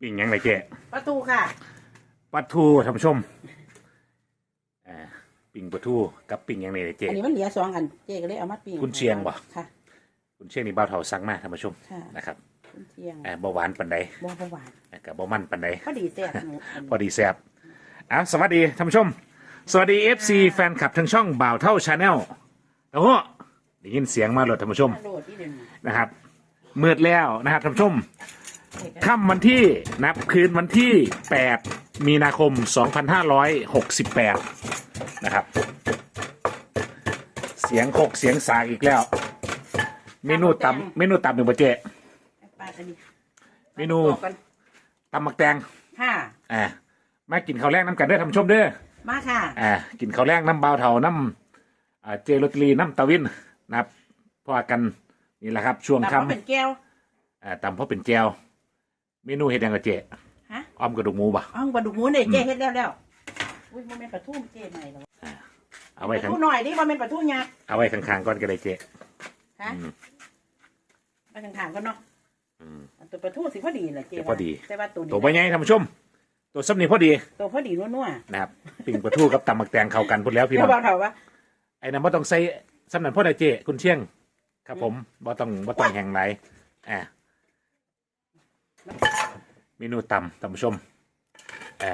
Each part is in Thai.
ปิ้งหยังไรเจ๊ประตูค่ะ ปลาทูท่านผู้ชมอ่าปิ้งปลาทูกับปิ้งหยังไงเจ๊ อันนี้มันเหลือสองอัน เจ๊ก็เลยเอามาปิ้งคุณเชียงบ่ ค่ะ คุณเชี่ยงนี่บ้าวเท่าสั่งมาท่านผู้ชมค่ะ นะครับคุณเชียงอ่าเบาหวานปันใดบ่บ่หวานอ่ากับเบามันปันใด พอดีแซ่บหนูอันพอดีแซ่บอะสวัสดีท่านผู้ชม สวัสดี FC แฟนคลับทั้งช่องบ่าวเท่าชาแนลโอ้โหได้นี้เสียงมาหลดท่านผู้ชมโดดที่เดินนะครับมืดแล้วนะครับท่านผู้ชม ค่ำวันที่นับคืนวันที่ 8 มีนาคม 2568 นะครับ เสียงคกเสียงสากอีกแล้ว เมนูตำเมนูตำหนึ่งบะเจปลาอันนี้เมนูบอกกันตำมักแตงค่ะอ่ามากินข้าวแรกน้ำกันเด้อท่านผู้ชมเด้อมาค่ะอ่ากินข้าวแรกน้ำเบาวเถาน้ำอ่าเจโรตรีน้ำตะวินนะครับพอกันนี่แหละครับช่วงแต่ค่เขาเป็นแก้วำอ่าตำเพราะเป็นแจว เมนูเฮ็ดหยังกับเจฮะ อ้อมกระดูกหมูป่ะเอ้าวปลาดุกหมูเนี่ยเจ๊เฮ็ดแล้วแล้วอุ้ยมันเป็นปลาทูเจ๊ใหม่แล้วเอาปไว้ลาข้างทูหน่อยดิมันเป็นปลาทูยักษ์เอาไว้ข้างๆก่อนก็ได้เจฮะอืมไปทางทางๆกันเนาะอืม อันตัวปลาทูสิพอดีแหละเจ๊เดี๋ยวพอดี แต่ว่าตัวนี้ตัวใบใหญ่ท่านผู้ชม ตัวซ้ำนี่พอดีตัวพอดีนัวนะครับปิ่งปลาทูกับตำมักแตงเข้ากันพูดแล้วๆพี่น้แล้อวงบอกเขาว่าไอ้นั่นบ่ต้องใส่ซ้ำนั่นพ่อได้เจคุณเชียง ครับผมบ่ต้องบ่ต้องแห้งไหลอ่า เมนูตำท่านผู้ชมอ่า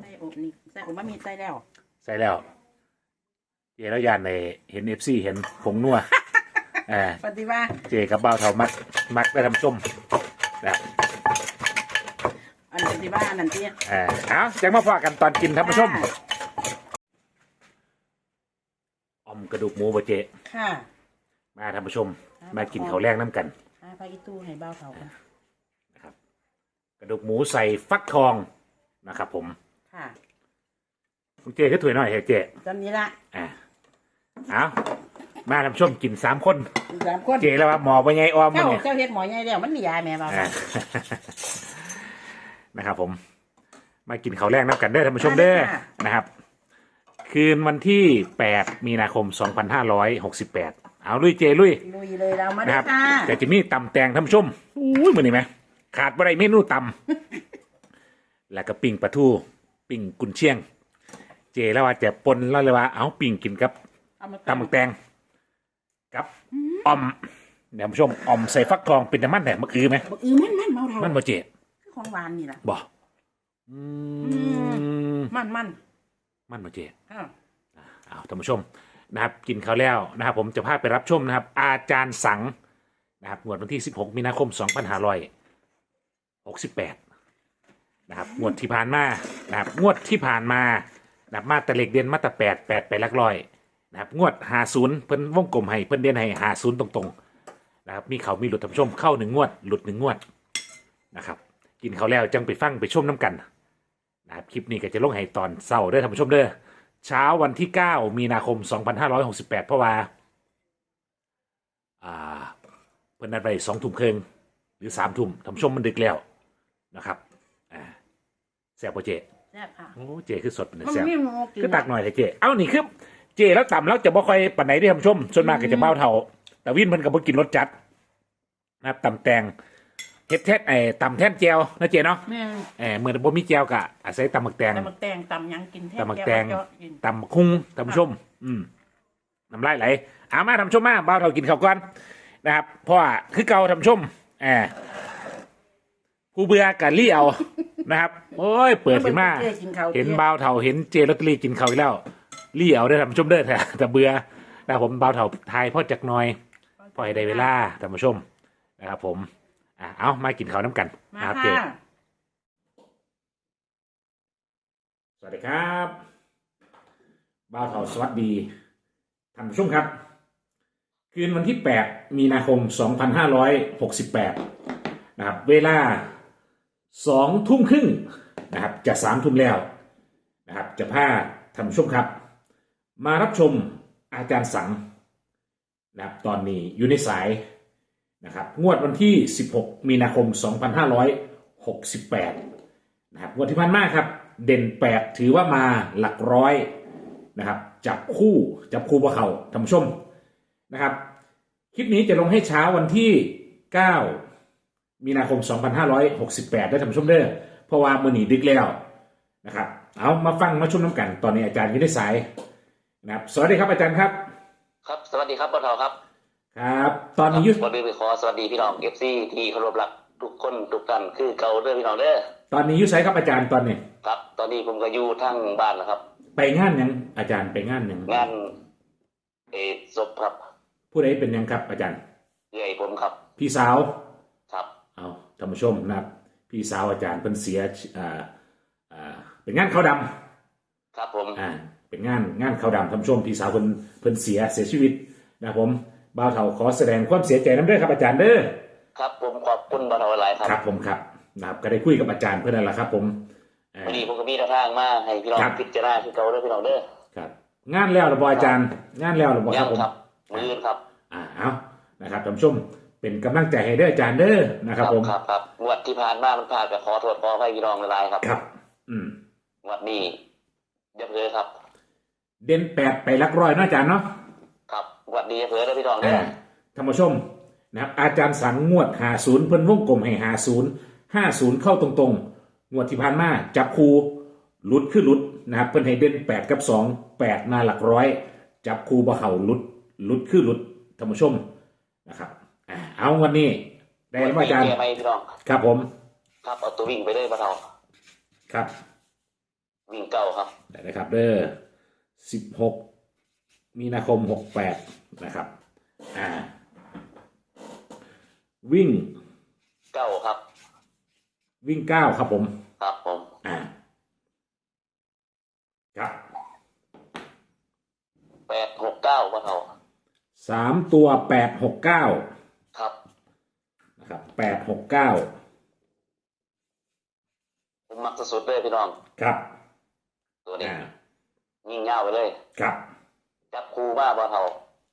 ใส่อบนี่ใส่อบมามีใส่แล้ว ใส่แล้วเจแล้วยานในเห็นเอฟซีเห็นผงนัวอ่าปฏิว่าเจกับบ่าวเทามักมักได้ทำส้มนะครับอันปฏิว่าอันนั่นเตี้ยอ่าเอาจังมาฝากกันตอนกินท่านผู้ชมอมกระดูกหมูบ่เจค่ะ มาท่านผู้ชม มากินข้าวแรงน้ำกันอาไปอีตู้ให้เบ้าเขากันนะครับ กระดูกหมูใส่ฟักทองนะครับผมค่ะคุณเจก็ถวยหน่อยเฮ้ยเจจำนี้ละอ่าเอามาท่านผู้ชมกินสามคนอีกสามคนเจแล้วว่าหมอไปไงออมมาเจ้าเนี่ยเจ้าเฮ็ดหมอใหญ่แล้วมันเหลียแม่เบ้าอ่านะครับผมมากินข้าวแรกน้ำกันเด้อท่านผู้ชมเด้อนะครับ คืนวันที่ 8 มีนาคม 2568 เอาลุยเจลุยลุยเลยเรามานะได้ครับค่ะแต่จะมีตำแตงท่านผู้ชมอุ้ยมือนี่ไหมขาดบ่ได้เมนูตำแล้วก็ปิ้งปลาทูปิ้งกุนเชียง เจแล้วว่าจะปนแล้วเลยว่าเอาปิ้งกินกับเอามาตำหมึกแตงกับออมเดี๋ยวท่านผู้ชมออมใส่ฟักทองเป็นน้ำมันแหนมมะคือไหมบอกอือมันมันเมาเท่ามันบ่เจคือของหวานนี่ล่ะบ่อืมมันมันมันบ่เจ อ้าว เอาท่านผู้ชม นะครับกินข้าวแล้วนะครับ ผมจะพาไปรับชมนะครับ อาจารย์สังนะครับงวดวันที่ 16 มีนาคม 2568นะครับงวดที่ผ่านมานะครับงวดที่ผ่านมานะครับมาแตะเล็กเด่นมาแตะแปดแปดไปลักร้อยนะครับงวด50เพิ่นวงกลมให้เพิ่นเด่นให้50ตรงๆนะครับมีเขามีหลุดท่านชมเข้าหนึ่งงวด หลุดหนึ่งงวดนะครับกินข้าวแล้วจังไปฟังไปชมน้ำกันนะครับคลิปนี้ก็จะลงให้ตอนเศร้าเด้อท่านผู้ชมเด้อ เช้าวันที่ 9 มีนาคม 2568 เพราะว่า อ่า เพิ่นนัดไปสองทุ่มครึ่งหรือสามทุ่มทำชมมันดึกแล้วนะครับอ่าแซ่บปะเจแซ่บค่ะ โอ้เจคือสดเป็นมันแซ่บมีหมูกินคือตักหน่อยเลยเจ เอ้านี่คือเจแล้วต่ำแล้วจะบ่ค่อยปานไหนที่ทำชมส่วนมากก็จะเบ้าเท่า แต่วินมันก็บ่กินรสจัดนะครับตำแตง เฮ็ดแท้ไอ้ตำแท่นแจวนะเจเนาะแม่เออเมื่อบ่มีแจวก็อาศัยตำหมึกแตง ตำมักแตงตำหยังกินแท้ตำบักแตงเจ้ากินตำบักคุ้งท่านผู้ชม อืมน้ำลายไหลเอามาทำชมมาบ้าวเรากินข้าวก่อนนะครับเพราะว่าคือเก่าทำชมแอบผู้เบื่อกันเลี้ยวนะครับ โอ้ย เปิดขึ้นมาเจ๊กินข้าวเห็นจ๊บ่าวเถาเห็นเจลอตเตอรี่กินข้าวอีกแล้วเลี้ยวได้อทำชมเด้อแต่แต่เบื่อนะครับผมบ่าวเถาทายพ่อจักหน่อยพอให้ได้เวลาท่านผู้ชมนะครับผม อะเอามากินข้าวน้ำกันมานะครับเจค่ะสวัสดีครับบ้าวเถาสวัสดีท่านผู้ชมครับ คืนวันที่ 8 มีนาคม 2568 นะครับ เวลา 2 ทุ่มครึ่งนะครับ จะ 3 ทุ่มแล้วนะครับ จะพาท่านผู้ชมครับ มารับชมอาจารย์สังนะครับ ตอนนี้อยู่ในสาย นะครับงวดวันที่ 16 มีนาคม 2568นะครับงวดที่ผ่านมาครับ เด่น 8 ถือว่ามาหลักร้อยนะครับจับคู่จับคู่บ่เขาท่านผู้ชมนะครับ คลิปนี้จะลงให้เช้าวันที่ 9 มีนาคม 2568 ได้ท่านผู้ชมเด้อเพราะว่ามือหนีดึกแล้วนะครับเอามาฟังมาชมน้ำกัน ตอนนี้อาจารย์อยู่ในสายนะครับสวัสดีครับอาจารย์ครับ ครับ สวัสดีครับปทครับ ครับ ตอนนี้อยุวันนี้ไปขอสวัสดีพี่น้องเอฟซีที่เคารพรักทุกคนทุกท่านคือเก่าเด้อพี่น้องเด้อตอนนี้อยุใช้ครับอาจารย์ตอนนี้ครับ ตอนนี้ผมก็อยู่ทั้งบ้านนะครับ ไปงานหยังอาจารย์ไปงานหยังงานเออศพครับผู้ใดเป็นหยังครับ อาจารย์ เอื่อยผมครับพี่สาว ครับ เอาท่านผู้ชมนะครับ พี่สาวอาจารย์เพิ่นเสียอ่าอ่าเป็นงานเขาวดำ ครับผม อ่าเป็นงานงานเขาวดำท่านผู้ชมพี่สาวเพิ่นเพิ่นเสียเสียชีวิตนะครับผม บ่าวเฒ่าขอแสดงความเสียใจน้ำเด้อครับอาจารย์เด้อครับผมขอบคุณปทหลายครับครับผมครับนะครับก็ได้คุยกับอาจารย์เพื่อนนั่นแหละครับ ผมอ่าวันนี้ผมก็มีแนวทางมาให้พี่น้องครับพิจารณาคือเก่าเด้อพี่น้องเด้อครับ งานแล้วหรือบ่อาจารย์ งานแล้วหรือบ่คยัรับงผมครับมือครับอ่าเอานะครับท่านผู้ชมเป็นกำลังใจให้เด้ออาจารย์เด้อนะครับผมครับครับงวดที่ผ่านมามันพลาดก็ขอโทษขอให้พี่น้องหลายๆครับครับ อืมงวดนี้อย่าเผลอครับ เด่นแปดไปหลักร้อยเนาะอาจารย์เนาะครับง วดนี้อย่าเผลอเด้อพี่น้องเด้อ่าอท่านผู้ชมนะครับอาจารย์สังงวดหาศูนย์เพิ่นวงกลมให้หาศูนย์ห้าศูนย์เข้าตรงๆ งวดที่ผ่านมาจับคูหลุดคือหลุดนะครับเพิ่นให้เด่นแปดกับสองแปดมาหลักร้อย จับคูบ่เข่าหลุดหลุดคือหลุดท่านผู้ชมนะครับอ่าเอาวันนี้ได้แล้วอาจารย์แก้ไหมพี่น้องครับผม ครับเอาตัววิ่งไปเลยปะเทาครับ วิ่งเก้าครับได้นะครับเด้อสิบหก มีนาคมหกแปดนะครับอ่าวิ่งเก้าครับ วิ่งเก้าครับผมครับผมอ่าครับแปดหกเก้าปะเทาสามตัวแปดหกเก้าครับนะครับแปดหกเก้าผมมักสุดๆเลยพี่น้องครับ ตัวนี้อ่า ยิ่งเง่าไปเลย ครับ จับคูมาปะเทา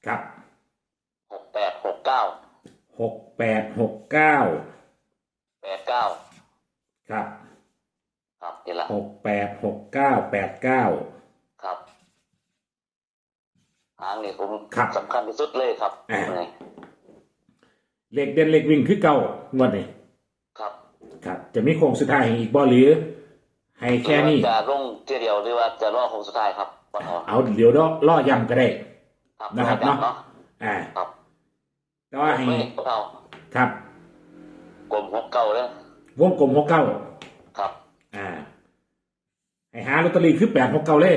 ครับหกแปดหกเก้าหกแปดหกเก้าแปดเก้าครับครับนี่แหละหกแปดหกเก้าแปดเก้าครับหางนี่ผมครับสำคัญที่สุดเลยครับอ่าเลยเลขเด่นเลขวิ่งคือเก้างวดนี้ครับ ครับ จะมีโค้งสุดท้ายให้อีกบ่หรือ ให้แค่นี้หรือว่าจะลงเที่ยวเดียวหรือว่าจะรอคงสุดท้ายครับปะ เทาเอาเดี๋ยวล่อล่อยำก็ได้ครับนะครับจัเนาะเนาะอ่าครับแต่ว่าให้ไม่ปะเทาครับกลมหกเก้าเลยวงกลมหกเก้าครับ อ่าให้หาลอตเตอรี่คือแปดหกเก้าเลย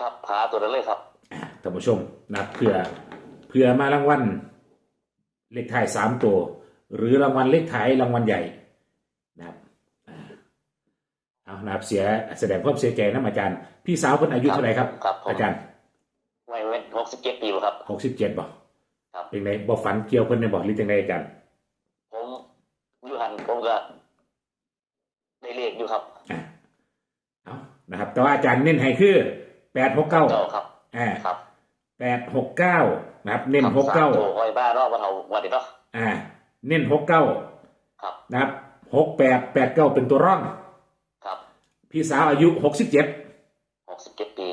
ครับหาตัวนั้นเลยครับอ่าท่านผู้ชมนะครับเพื่อเพื่อมารางวัลเลขท้ายสามตัว หรือรางวัลเลขท้ายรางวัลใหญ่นะครับอ่า เอานะครับเสียแสดงความเสียใจนะอาจารย์ พี่สาวเพิ่นอายุเท่าไหร่ครับ ครับผมอาจารย์ไม่ไม่หกสิบเจ็ดปีแล้วครับหกสิบเจ็ดบอกครับเป็นไงบอกฝันเกี่ยวเพิ่นในบอกหรือจังไงอาจารย์ผมอยู่หันผมก็ได้เลขอยู่ครับอ่าเอานะครับ แต่ว่าอาจารย์เน้นให้คือแปดหกเก้าเก้าครับอ่าครับแปดหกเก้านะครับ เน้นครับหกเก้าสมตัวคอยบ้ารอบวันเอาวันนี้เนาะอ่า เน้นหกเก้าครับนะครับหกแปดแปดเก้าเป็นตัวร่องครับ พี่สาวอายุหกสิบเจ็ดหกสิบเจ็ดปี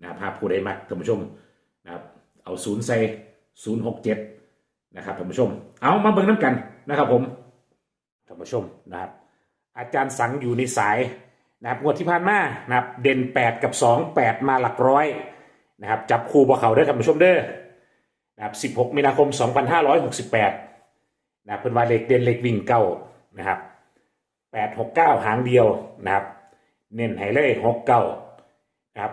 นะครับภาพผู้ใดมักท่านผู้ชมนะครับเอาศูนย์ใส่ศูนย์หกเจ็ดนะครับท่านผู้ชม เอามาเบิ่งน้ำกันนะครับผมท่านผู้ชมนะครับอาจารย์สังอยู่ในสายนะครับงวดที่ผ่านมานะครับเด่นแปดกับสองแปดมาหลักร้อยนะครับจับคู่บ่เขาเด้อท่านผู้ชมเด้อนะครับสิบหกมีนาคมสองพันห้าร้อยหกสิบแปดนะครับเพิ่นว่าเลขเด่นเลขวิ่งเก้านะครับแปดหกเก้าหางเดียวนะครับ เน้นให้เลยหกเก้านะครับ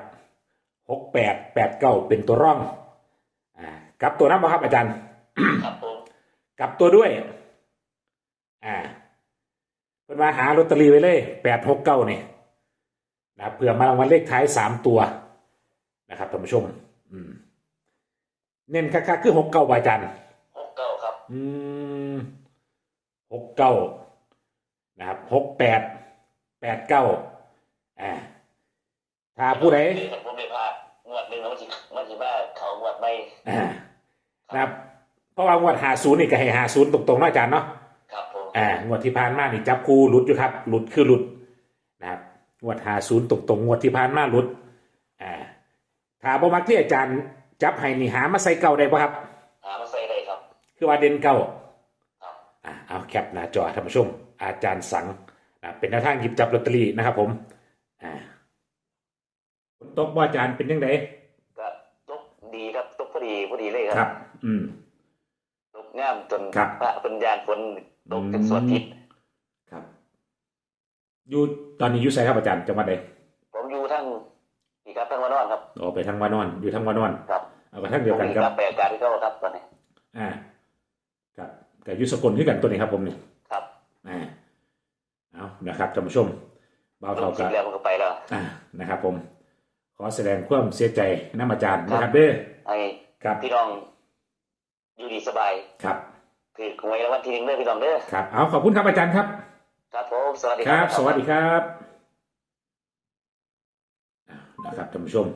หกแปดแปดเก้าเป็นตัวร่องอ่ากลับตัวนั้นบ่ครับอาจารย์ครับผมกลับตัวด้วย อ่าเพิ่นมาหาลอตเตอรี่ไว้เลยแปดหกเก้านี่นะครับเผื่อมารางวัลเลขท้ายสามตัวนะครับท่านผู้ชม อืม เน้นคักๆคือหกเก้าอาจารย์หกเก้าครับ อืมหกเก้านะครับหกแปดแปดเก้า อ่าถ้าผู้ใดผมไม่พลาดงวดหนึ่งแล้วมันสิมันสิบ้าเขางวดไม่อ่านะครับเพราะว่างวดหาศูนย์นี่ก็ให้หาศูนย์ตรงๆเนาะอาจารย์เนาะครับผมอ่างวดที่ผ่านมานี่จับคู่หลุดอยู่ครับ หลุดคือหลุดนะครับงวดหาศูนย์ตรงๆงวดที่ผ่านมาหลุดอ่าถ้าบ่มักที่อาจารย์จับให้นี่หามาใส่เก่าได้ป่ะครับ หามาใส่ได้ครับ คือว่าเด่นเก่าครับอ่าเอาแคปหน้าจอท่านผู้ชมอาจารย์สังอ่าเป็นแนวทางหยิบจับลอตเตอรี่นะครับผม อ่าฝนตกบ่อาจารย์เป็นยังไงก็ตกดีครับตกพอดีพอดีเลยคครัรับ อืมตกงามจนครับพระปัญญาณฝนตกเป็นสวดทิศครับ อยู่ตอนนี้อยู่ไสครับอาจารย์จังหวัดใดผมอยู่ทั้งนี่ครับทั้งวันนอนครับออกไปทางวานอน อยู่ทางวานอน ครับเอาไปทางเดียวกันผมมีครับการแปลการที่เขาครับตอนนี้ อ่าครับแต่อยุสกลขึ้นกันตัวนี้ครับผมเนี่ยครับอ่าเอานะครับท่านผู้ชมเบาลเท่างคลิกัปบแล้วมันก็ไปแล้วอ่านะครับ ผม ขอแสดงความเสียใจน้ำอาจารย์ครับนะครับเด้อให้ครับพี่น้องอยู่ดีสบายครับ คือหวยรางวัลที่หนึ่งเด้อพี่น้องเด้อครับ เอาขอบคุณครับอาจารย์ครับ ครับผมสวัสดีคครัรับสวัสดีครับอ่านะครับท่านผู้ชม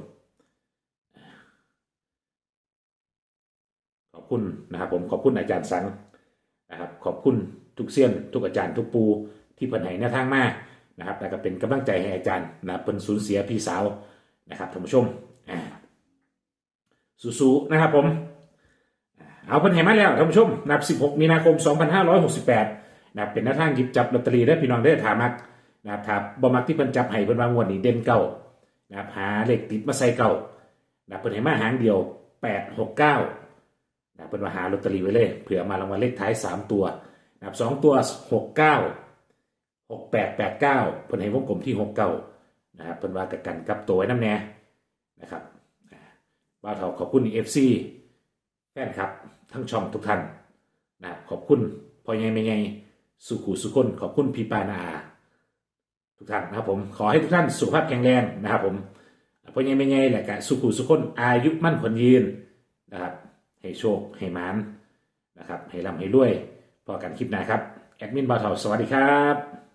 ขอบคุณนะครับ ผมขอบคุณอาจารย์สังนะครับ ขอบคุณทุกเซียน ทุกอาจารย์ทุกปูที่เพิ่นให้แนวทางมา นะครับแล้วก็เป็นกำลังใจให้อาจารย์นะครับเพิ่นสูญเสียพี่สาวนะครับท่านผู้ชมอ่าสู้ๆนะครับผมเอาเพิ่นให้มาแล้วท่านผู้ชมนับ 16 มีนาคม 2568นะครับเป็นแนวทางหยิบจับลอตเตอรี่ได้พี่น้องได้ถามักนะครับถาบ่มักที่เพิ่นจับให้เพิ่นวางวดนี้เด่นเก่านะครับหาเลขติดมาใส่เก่านะครับเพิ่นให้มาหางเดียว 869นะเป็นมาหาลอตเตอรี่ไว้เลยเผื่อมารางวัลเลขท้ายสามตัวนะครับสองตัวหกเก้า หกแปดแปดเก้าเพิ่นให้วงกลมที่หกเก้านะครับเพิ่นว่ากับกันกับตัวไว้น้ำแน่นะครับอ่าบ่าวเถาขอบคุณเอฟซีแฟนครับ ทั้งช่องทุกท่านนะครับขอบคุณพ่อใหญ่แม่ใหญ่สุขุสุคนขอบคุณพี่ปานาอาทุกท่านนะครับผมขอให้ทุกท่านสุขภาพแข็งแรงนะครับผมพ่อใหญ่แม่ใหญ่แหละกะสุขุสุคนอายุมั่นขวัญยืนนะครับให้โชคให้มานนะครับให้ร่ำให้รวยพอกันคลิปหน้าครับ แอดมินบาวเทาสวัสดีครับ